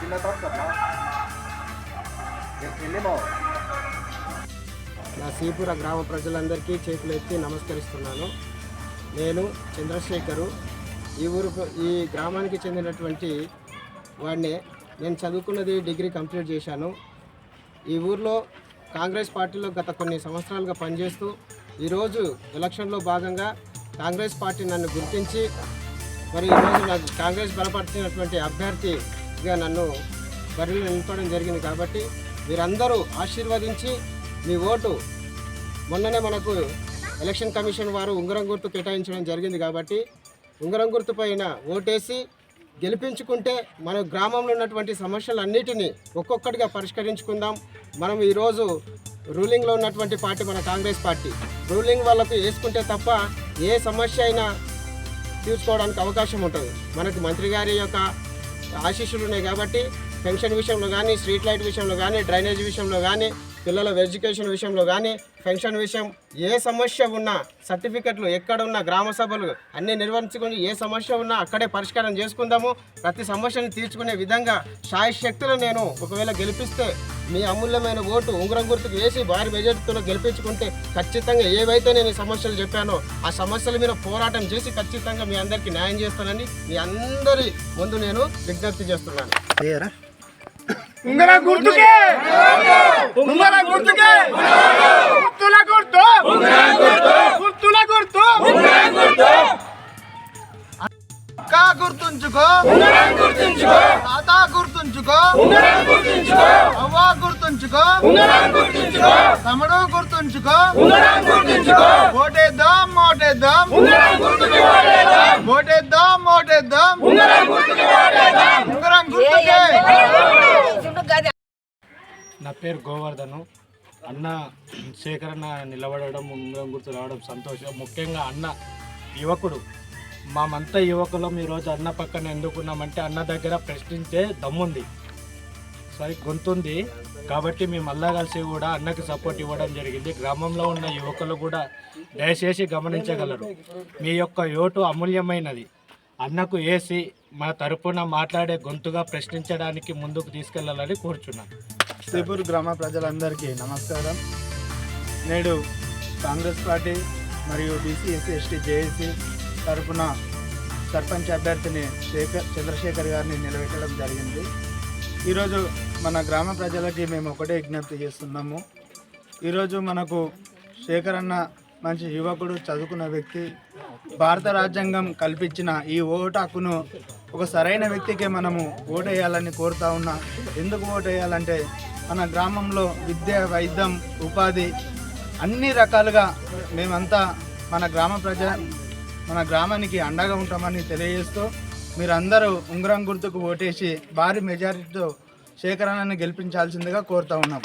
చిన్న నా సీపుర గ్రామ ప్రజలందరికీ చేతులు ఎత్తి నమస్కరిస్తున్నాను. నేను చంద్రశేఖరు. ఈ ఊరు ఈ గ్రామానికి చెందినటువంటి వాడిని నేను చదువుకున్నది డిగ్రీ కంప్లీట్ చేశాను. ఈ ఊర్లో కాంగ్రెస్ పార్టీలో గత కొన్ని సంవత్సరాలుగా పనిచేస్తూ ఈరోజు ఎలక్షన్లో భాగంగా కాంగ్రెస్ పార్టీ నన్ను గుర్తించి మరి ఈరోజు నాకు కాంగ్రెస్ బలపరిచినటువంటి అభ్యర్థి గా నన్ను బరిలో నింపడం జరిగింది కాబట్టి మీరందరూ ఆశీర్వదించి మీ ఓటు మొన్ననే మనకు ఎలక్షన్ కమిషన్ వారు ఉంగరం గుర్తు కేటాయించడం జరిగింది కాబట్టి ఉంగరం గుర్తు పైన ఓటేసి గెలిపించుకుంటే మన గ్రామంలో ఉన్నటువంటి సమస్యలన్నిటినీ ఒక్కొక్కటిగా పరిష్కరించుకుందాం. మనం ఈరోజు రూలింగ్లో ఉన్నటువంటి పార్టీ మన కాంగ్రెస్ పార్టీ. రూలింగ్ వాళ్ళకు వేసుకుంటే తప్ప ఏ సమస్య అయినా తీర్చుకోవడానికి అవకాశం ఉంటుంది. మనకు మంత్రి గారి యొక్క ఆశీస్సులు ఉన్నాయి కాబట్టి పెన్షన్ విషయంలో కానీ స్ట్రీట్ లైట్ విషయంలో కానీ డ్రైనేజ్ విషయంలో కానీ పిల్లల ఎడ్యుకేషన్ విషయంలో కానీ పెన్షన్ విషయం ఏ సమస్య ఉన్నా సర్టిఫికెట్లు ఎక్కడున్న గ్రామ సభలు అన్నీ నిర్వహించుకుని ఏ సమస్య ఉన్నా అక్కడే పరిష్కారం చేసుకుందాము. ప్రతి సమస్యను తీర్చుకునే విధంగా శాయ శక్తులు నేను ఒకవేళ గెలిపిస్తే మీ అమూల్యమైన ఓటు ఉంగరం గుర్తుకు వేసి భారీ మెజార్టీతో గెలిపించుకుంటే ఖచ్చితంగా ఏవైతే నేను సమస్యలు చెప్పానో ఆ సమస్యల మీద పోరాటం చేసి ఖచ్చితంగా మీ అందరికీ న్యాయం చేస్తానని మీ అందరి ముందు నేను విజ్ఞప్తి చేస్తున్నాను. ఉంగర గుర్తుకే. ఉంగర గుర్తుకే. గుర్తుల గుర్తు. గుర్తుల గుర్తు. అక్క గుర్తుంచుకో. గుర్తుంచుకో తాత గుర్తుంచుకో. గుర్తుంచుకో అవ్వ గుర్తుంచుకో. గుర్తుంచుకో తమ్ముడు గుర్తుంచుకో గుర్తుంచుకో. ఓటేద్దాం ఓటేద్దాం. ఓటేద్దాం ఓటేద్దాం ఉంగరం గుర్తుకే నా పేరు గోవర్ధను. అన్న శేఖరన్న నిలబడడం ఉంగరం గుర్తు రావడం సంతోషం. ముఖ్యంగా అన్న యువకుడు. మామంతా యువకులం ఈరోజు అన్న పక్కన ఎందుకున్నామంటే అన్న దగ్గర ప్రశ్నించే దమ్ముంది. సరే గొంతుంది. కాబట్టి మేము మళ్ళా కలిసి కూడా అన్నకి సపోర్ట్ ఇవ్వడం జరిగింది. గ్రామంలో ఉన్న యువకులు కూడా దయచేసి గమనించగలరు. మీ యొక్క యోటు అమూల్యమైనది. అన్నకు వేసి మా తరపున మాట్లాడే గొంతుగా ప్రశ్నించడానికి ముందుకు తీసుకెళ్ళాలని కోరుచున్నాను. శ్రీపూర్ గ్రామ ప్రజలందరికీ నమస్కారం. నేడు కాంగ్రెస్ పార్టీ మరియు బీసీ ఎస్సీ ఎస్టీ జేఏసీ తరపున సర్పంచ్ అభ్యర్థిని శేఖర్ చంద్రశేఖర్ గారిని నిలబెట్టడం జరిగింది. ఈరోజు మన గ్రామ ప్రజలకి మేము ఒకటే విజ్ఞప్తి చేస్తున్నాము. ఈరోజు మనకు శేఖర్ అన్న మంచి యువకుడు చదువుకున్న వ్యక్తి భారత రాజ్యాంగం కల్పించిన ఈ ఓటు హక్కును ఒక సరైన వ్యక్తికే మనము ఓటేయాలని కోరుతా ఉన్నా. ఎందుకు ఓటు మన గ్రామంలో విద్య వైద్యం ఉపాధి అన్ని రకాలుగా మేమంతా మన గ్రామ ప్రజ మన గ్రామానికి అండగా ఉంటామని తెలియజేస్తూ మీరందరూ ఉంగరం గుర్తుకు ఓటేసి భారీ మెజారిటీతో శేఖరాన్ని గెలిపించాల్సిందిగా కోరుతా ఉన్నాం.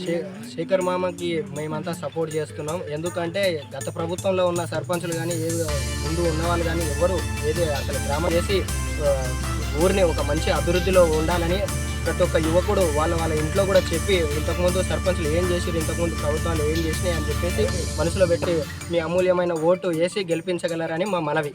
శే- శేఖర్ మామకి మేమంతా సపోర్ట్ చేస్తున్నాం. ఎందుకంటే గత ప్రభుత్వంలో ఉన్న సర్పంచులు కానీ ఏ ముందు ఉన్నవాళ్ళు కానీ ఎవరు ఏది అసలు గ్రామం చేసి ఊరిని ఒక మంచి అభివృద్ధిలో ఉండాలని ప్రతి ఒక్క యువకుడు వాళ్ళ వాళ్ళ ఇంట్లో కూడా చెప్పి ఇంతకుముందు సర్పంచ్లు ఏం చేసి ఇంతకుముందు ప్రభుత్వాలు ఏం చేసినాయి అని చెప్పేసి మనసులో పెట్టి మీ అమూల్యమైన ఓటు వేసి గెలిపించగలరని మా మనవి.